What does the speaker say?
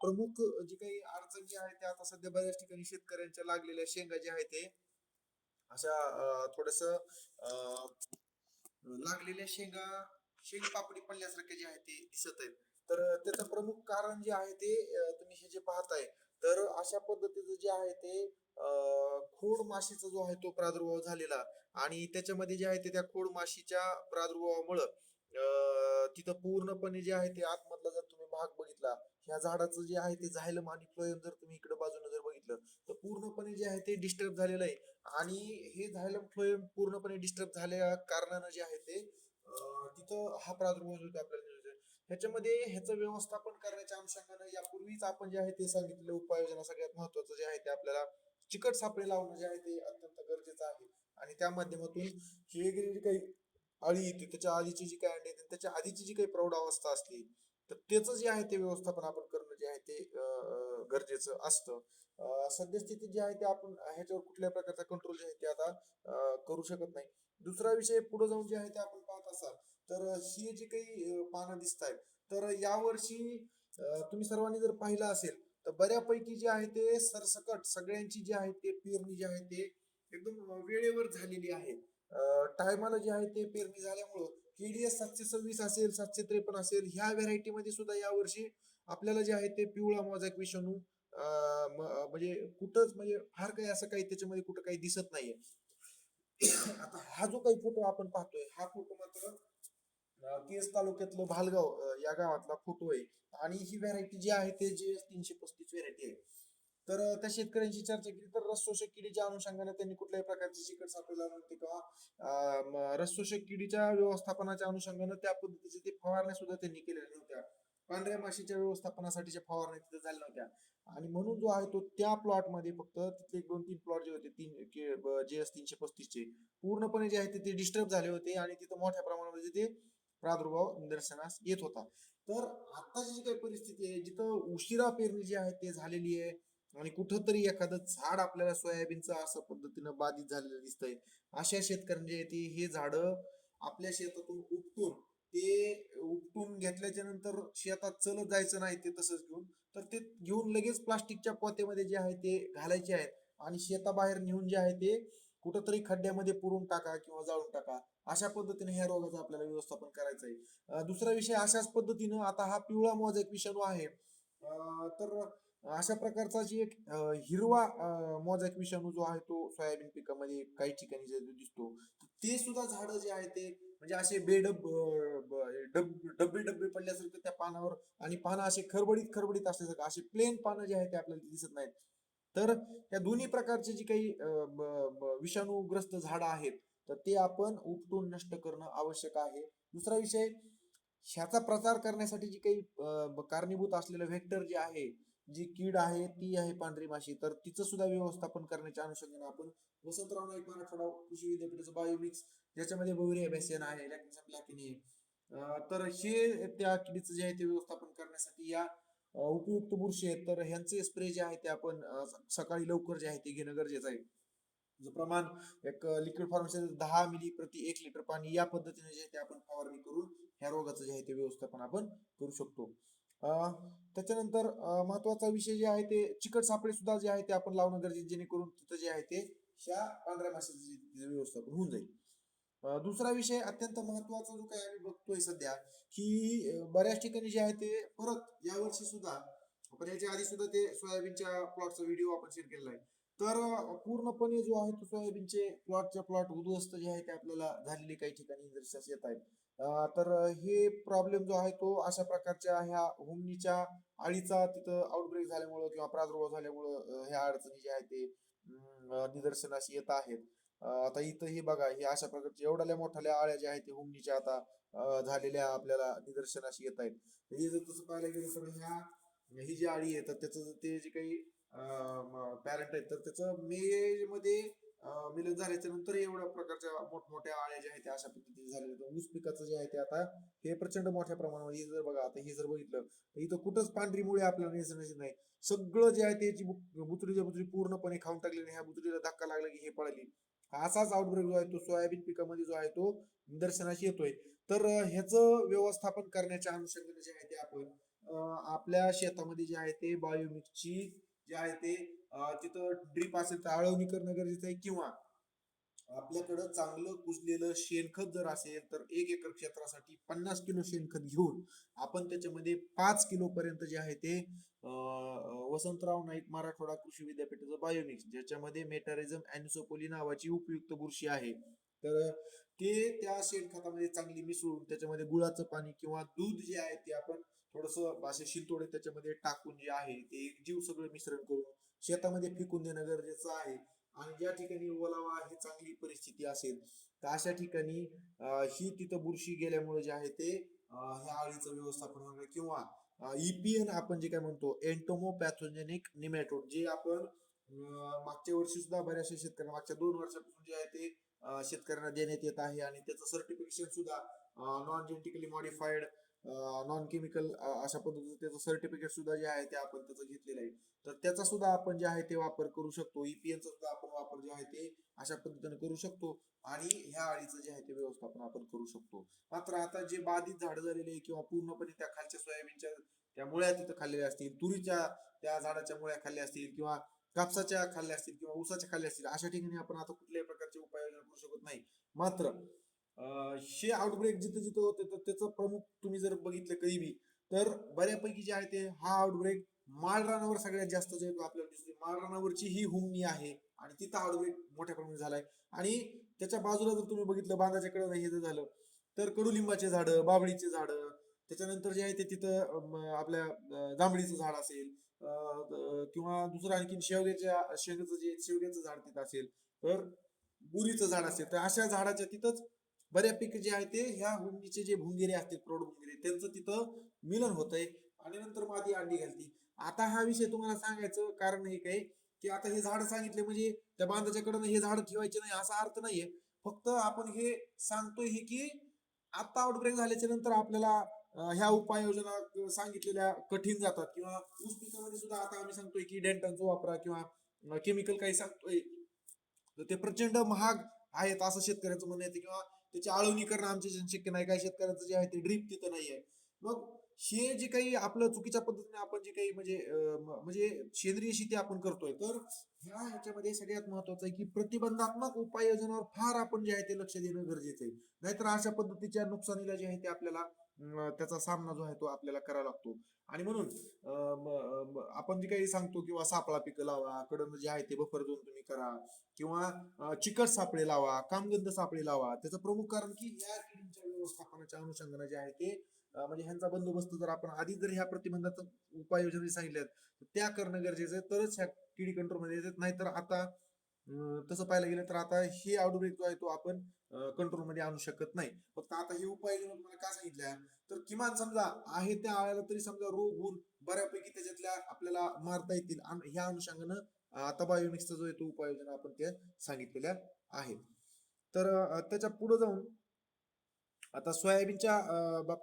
प्रमुख जी काही अडचण आहेत आहे ते आता सध्या बऱ्याच ठिकाणी शेतकऱ्यांच्या लागलेल्या शेंगा ज्या आहेत ते अशा थोडस लागलेल्या शेंगा शेंग पापडी पडल्यासारखे जे आहे ते दिसत आहेत. तर त्याचं प्रमुख कारण जे आहे ते तुम्ही हे जे पाहताय तर अशा पद्धतीचं जे आहे ते खोड माशीचा जो आहे तो प्रादुर्भाव झालेला आणि त्याच्यामध्ये जे आहे ते त्या खोड माशीच्या प्रादुर्भावामुळं तिथं पूर्णपणे जे आहे ते आतमधला जर तुम्ही भाग बघितला ह्या झाडाचं जे आहे ते झायलम आणि फ्लोएम जर तुम्ही इकडे बाजूने जर बघितलं तर पूर्णपणे जे आहे ते डिस्टर्ब झालेलं आहे. आणि हे झायलम फ्लोएम पूर्णपणे डिस्टर्ब झाल्या कारणानं जे आहे ते तिथं हा प्रादुर्भाव आपल्याला ह्याच्यामध्ये ह्याचं व्यवस्थापन करण्याच्या अनुषंगानं यापूर्वीच आपण जे आहे ते सांगितलेलं उपाययोजना सगळ्यात महत्वाचं जे आहे ते आपल्याला चिकट सापळे लावणं जे आहे ते अत्यंत गरजेचं आहे. आणि त्या माध्यमातून वेगळी काही अळी येते त्याच्या आधीची जी काही अंडे येते त्याच्या आधीची जी काही प्रौढ अवस्था असते तर त्याचं जे आहे ते व्यवस्थापन आपण करणं जे आहे ते गरजेचं असतं. सद्यस्थिती जी जे आहे ते आपण ह्याच्यावर कुठल्या प्रकारचा कंट्रोल जे आहे ते आता करू शकत नाही. दुसरा विषय पुढे जाऊन जे आहे ते आपण पाहत असाल तर ही जी काही पानं दिसत आहेत तर यावर्षी तुम्ही सर्वांनी जर पाहिलं असेल तर बऱ्यापैकी जे आहे ते सरसकट सगळ्यांची जी आहे ते पेरणी जी आहे ते एकदम वेळेवर झालेली आहे. टायमाला जे आहे ते पेरणी झाल्यामुळं केडीएस सातशे सव्वीस असेल सातशे त्रेपन्न असेल ह्या व्हरायटीमध्ये सुद्धा यावर्षी आपल्याला जे आहे ते पिवळा मोजाक विषाणू अं, म्हणजे कुठंच म्हणजे फार काही असं काही त्याच्यामध्ये कुठं काही दिसत नाहीये. आता हा जो काही फोटो आपण पाहतोय हा फोटो मात्र केस तालुक्यातलं भालगाव या गावातला फोटो आहे. आणि ही व्हरायटी जी आहे ते जे तीनशे पस्तीस व्हरायटी आहे. तर त्या शेतकऱ्यांशी चर्चा केली. तर रसशोषक किडीच्या अनुषंगाने त्यांनी कुठल्याही प्रकारची चिकट सापडला नव्हती किंवा अं, रसशोषक किडीच्या व्यवस्थापनाच्या अनुषंगाने त्या पद्धतीचे ते फवारण्या सुद्धा त्यांनी केलेल्या नव्हत्या. पांढऱ्या माशीच्या व्यवस्थापनासाठीच्या फवारण्या तिथे झाल्या नव्हत्या. आणि म्हणून जो आहे तो त्या प्लॉटमध्ये फक्त तिथले एक दोन तीन प्लॉट जे होते तीन जे एस तीनशे पस्तीस चे पूर्णपणे जे आहे ते- ते डिस्टर्ब झाले होते आणि तिथं मोठ्या प्रमाणामध्ये ते प्रादुर्भाव निदर्शनास येत होता. तर आताची जी काही परिस्थिती आहे जिथं उशिरा पेरणी जी आहे ते झालेली आहे. आणि कुठंतरी एखादं झाड आपल्याला सोयाबीनचं असं पद्धतीनं बाधित झालेलं दिसतंय. अशा शेतकऱ्यांचे आहे ते हे झाड आपल्या शेतातून उपटून ते उपटून घेतल्याच्या नंतर शेतात चलत जायचं नाही ते तसंच घेऊन तर ते घेऊन लगेच प्लास्टिकच्या पोत्यामध्ये जे आहे ते घालायचे आहेत. आणि शेताबाहेर नेऊन जे आहे ते कुठंतरी खड्ड्यामध्ये पुरून टाका किंवा जाळून टाका. अशा पद्धतीने ह्या रोगाचं आपल्याला व्यवस्थापन करायचं आहे. दुसरा विषय अशाच पद्धतीनं आता हा पिवळा मोजॅक विषाणू आहे. तर अशा प्रकारचा जी एक हिरवा मोजॅक विषाणू जो आहे तो सोयाबीन पिकामध्ये काही ठिकाणी जे दिसतो ते सुद्धा झाडं जे आहे ते म्हणजे असे बेडब डब डब्बे डब्बे पडल्यासारखे त्या पानावर आणि पानं असे खरबडीत खरबडीत असल्यासारखं असे प्लेन पानं जे आहे ते आपल्याला दिसत नाहीत. तर त्या दोन्ही प्रकारचे जी काही विषाणूग्रस्त झाडं आहेत तर ते आपण उपटून नष्ट करणं आवश्यक आहे. दुसरा विषय ह्याचा प्रचार करण्यासाठी जी काही कारणीभूत असलेलं व्हेक्टर जे आहे जी कीड आहे ती आहे पांढरी माशी. तर तिचं सुद्धा व्यवस्थापन करण्याच्या अनुषंगाने आपण वसंतराव नाईक मराठवाडा कृषी विद्यापीठाचं बायोमिक्स ज्याच्यामध्ये बहुरी बेसियन आहे लॅक्टिसम आहे. तर हे त्या किडीचं जे आहे ते व्यवस्थापन करण्यासाठी या उपयुक्त बुरशी आहेत. तर ह्यांचे स्प्रे जे आहे ते आपण सकाळी लवकर जे आहे ते घेणं गरजेचं आहे. जो प्रमाण एक लिक्विड फॉर्मेशन दहा मिली प्रति एक लिटर पाणी या पद्धतीने जे आहे ते आपण फवारणी करून ह्या रोगाचं जे आहे ते व्यवस्थापन आपण करू शकतो. त्याच्यानंतर महत्त्वाचा विषय जे आहे ते चिकट सापळे सुद्धा जे आहे ते आपण लावणं गरजेचे जेणेकरून तिथं जे आहे ते ह्या पांढऱ्या माशाचं व्यवस्थापन होऊन जाईल. दुसरा विषय अत्यंत महत्त्वाचा जो काही आम्ही बघतोय सध्या की बऱ्याच ठिकाणी जे आहे ते परत यावर्षी सुद्धा आपण याच्या आधी सुद्धा ते सोयाबीनच्या प्लॉटचा व्हिडिओ आपण शेअर केलेला आहे. तर पूर्णपणे जो आहे तो सोयाबीनचे प्लॉटच्या प्लॉट उद्ध्वस्त जे आहे ते आपल्याला झालेले काही ठिकाणी येत आहेत. तर हे प्रॉब्लेम जो आहे तो अशा प्रकारच्या ह्या हुमनीच्या अळीचा तिथं आउटब्रेक झाल्यामुळं किंवा प्रादुर्भाव झाल्यामुळं ह्या अडचणी ज्या आहेत ते निदर्शनाशी येत आहेत. आता इथं हे बघा हे अशा प्रकारच्या एवढ्या मोठ्या आळ्या ज्या आहेत ते हुमनीच्या आता झालेल्या आपल्याला निदर्शनाशी येत आहेत. हे जर तसं पाहायला गेलं तर ह्या म्हणजे ही जी आळी आहे तर त्याचं ते जे काही पॅरेंट आहेत तर त्याचं मे मध्ये मिलन झाल्याच्यानंतर एवढ्या प्रकारच्या मोठमोठ्या आळ्या ज्या आहेत त्या अशा पद्धतीने झालेल्या ऊस पिकाचं जे आहे ते आता हे प्रचंड मोठ्या प्रमाणावर हे जर बघा आता हे जर बघितलं तर इथं कुठंच पांढरी मुळे आपल्याला दिसण्याची नाही. सगळं जे आहे त्याची बुचडीच्या बुचडी पूर्णपणे खाऊन टाकली आणि ह्या बुचडीला धक्का लागला की हे पळाली असाच आउटब्रेक जो आहे तो सोयाबीन पिकामध्ये जो आहे तो निदर्शनाशी येतोय. तर ह्याचं व्यवस्थापन करण्याच्या अनुषंगाने जे आहे ते आपण आपल्या शेतामध्ये जे आहे ते बायोमिक्सची जे आहे ते तिथं ड्रीप असेल तर आळवणी करणं गरजेचं आहे किंवा आपल्याकडं चांगलं कुजलेलं शेणखत जर असेल तर एक एकर क्षेत्रासाठी पन्नास किलो शेणखत घेऊन आपण त्याच्यामध्ये पाच किलो पर्यंत जे आहे ते वसंतराव नाईक मराठवाडा कृषी विद्यापीठाचं बायोमिक्स ज्याच्यामध्ये मेटारिझम अॅनिसोपोली नावाची उपयुक्त बुरशी आहे. तर ते त्या शेणखतामध्ये चांगली मिसळून त्याच्यामध्ये गुळाचं पाणी किंवा दूध जे आहे ते आपण थोडस असे शिलतोडे त्याच्यामध्ये टाकून जे आहे ते एक जीव सगळं मिश्रण करून शेतामध्ये फेकून देणं गरजेचं आहे. आणि ज्या ठिकाणी ओलावा ही चांगली परिस्थिती असेल तर अशा ठिकाणी ही तिथं बुरशी गेल्यामुळे जे आहे ते ह्या आळीचं व्यवस्थापन होणार. किंवा ईपीएन आपण जे काय म्हणतो एन्टोमोपॅथोजेनिक निमॅटोड जे आपण मागच्या वर्षी सुद्धा बऱ्याचशा शेतकऱ्यांना मागच्या दोन वर्षापासून जे आहे ते शेतकऱ्यांना देण्यात येत आहे. आणि त्याचं सर्टिफिकेशन सुद्धा non genetically modified non chemical अशा पद्धतीचं त्याचं सर्टिफिकेट सुद्धा जे आहे ते आपण त्याचं घेतलेलं आहे. तर त्याचा सुद्धा आपण जे आहे ते वापर करू शकतो. ईपीएनचा सुद्धा आपण वापर जे आहे ते अशा पद्धतीने करू शकतो आणि ह्या अळीचं जे आहे ते व्यवस्थापन आपण करू शकतो. मात्र आता जे बाधित झाड झालेले आहे किंवा पूर्णपणे त्या खालच्या सोयाबीनच्या त्या मुळ्या तिथं खाल्लेल्या असतील तुरीच्या त्या झाडाच्या मुळ्या खाल्ल्या असतील किंवा कापसाच्या खाल्ल्या असतील किंवा ऊसाच्या खाल्ल्या असतील अशा ठिकाणी आपण आता कुठल्याही प्रकारचे उपाययोजना करू शकत नाही. मात्र हे आउटब्रेक जिथं जिथं होते तर त्याचं प्रमुख तुम्ही जर बघितलं कधी बी तर बऱ्यापैकी जे आहे ते हा आउटब्रेक माळरानावर सगळ्यात जास्त जे आपल्याला दिसते माळरानावरची ही हुमनी आहे आणि तिथं आउटब्रेक मोठ्या प्रमाणात झालाय. आणि त्याच्या बाजूला जर तुम्ही बघितलं बांधाच्या कडे हे जर झालं तर कडुलिंबाचे झाडं बाबळीचे झाडं त्याच्यानंतर जे आहे ते तिथं आपल्या जांभळीचं झाड असेल किंवा दुसरं आणखीन शेवग्याच्या शेगाचं जे शेवग्याचं झाड तिथं असेल तर बुरीचं झाड असेल तर अशा झाडाच्या तिथंच बऱ्यापैकी जे आहे ते ह्या हुंडीचे जे भुंगिरे असते प्रौढ भुंगेरे त्यांचं तिथं मिलन होतंय. आणि नंतर मादी अंडी घालती. आता हा विषय तुम्हाला सांगायचं कारण हे काय की आता हे झाड सांगितले म्हणजे त्या बांधाच्या कडनं हे झाड ठेवायचे नाही असा अर्थ नाहीये. फक्त आपण हे सांगतोय हे की आता आउटब्रेक झाल्याच्यानंतर आपल्याला ह्या उपाययोजना सांगितलेल्या कठीण जातात. किंवा ऊस पिकामध्ये सुद्धा आता आम्ही सांगतोय की डेंटनचा वापरा किंवा केमिकल काही सांगतोय. तर ते प्रचंड महाग आहेत असं शेतकऱ्याचं म्हणणं येते. किंवा त्याची आळवणी करणं आमच्या शक्य नाही काही शेतकऱ्यांचं जे आहे ते ड्रीप तिथं आहे. मग हे जे काही आपलं चुकीच्या पद्धतीने आपण जे काही म्हणजे म्हणजे सेंद्रिय शेती आपण करतोय तर ह्या ह्याच्यामध्ये सगळ्यात महत्वाचं आहे की प्रतिबंधात्मक उपाययोजनावर फार आपण जे आहे ते लक्ष देणं गरजेचं आहे. नाहीतर अशा पद्धतीच्या नुकसानीला जे आहे ते आपल्याला त्याचा सामना जो आहे तो आपल्याला करावा लागतो. आणि म्हणून आपण जे काही सांगतो किंवा सापळा पिकं लावा कडन जे आहे ते बफर झोन तुम्ही करा किंवा चिकट सापळे लावा कामगंध सापळे लावा त्याचं प्रमुख कारण की या किडींच्या व्यवस्थापनाच्या अनुषंगाने जे आहे ते म्हणजे ह्यांचा बंदोबस्त जर आपण आधी जर ह्या प्रतिबंधाचा उपाययोजना सांगितल्यात त्या करणं गरजेचं आहे. तरच ह्या किडी कंट्रोलमध्ये येतात. नाहीतर आता तसं पाहायला गेलं तर आता हे आउटब्रेक जो आहे तो आपण कंट्रोलमध्ये आणू शकत नाही. फक्त आता हे उपाय तुम्हाला का सांगितल्या तर किमान समजा आहे त्या आळ्याला तरी समजा रोग होऊन बऱ्यापैकी त्याच्यातल्या आपल्याला मारता येतील. ह्या अनुषंगानं आता बायोमिक्सचा जो आहे तो उपाययोजना आपण त्या सांगितलेल्या आहेत. तर त्याच्या पुढे जाऊन आता सोयाबीनच्या बाबतीत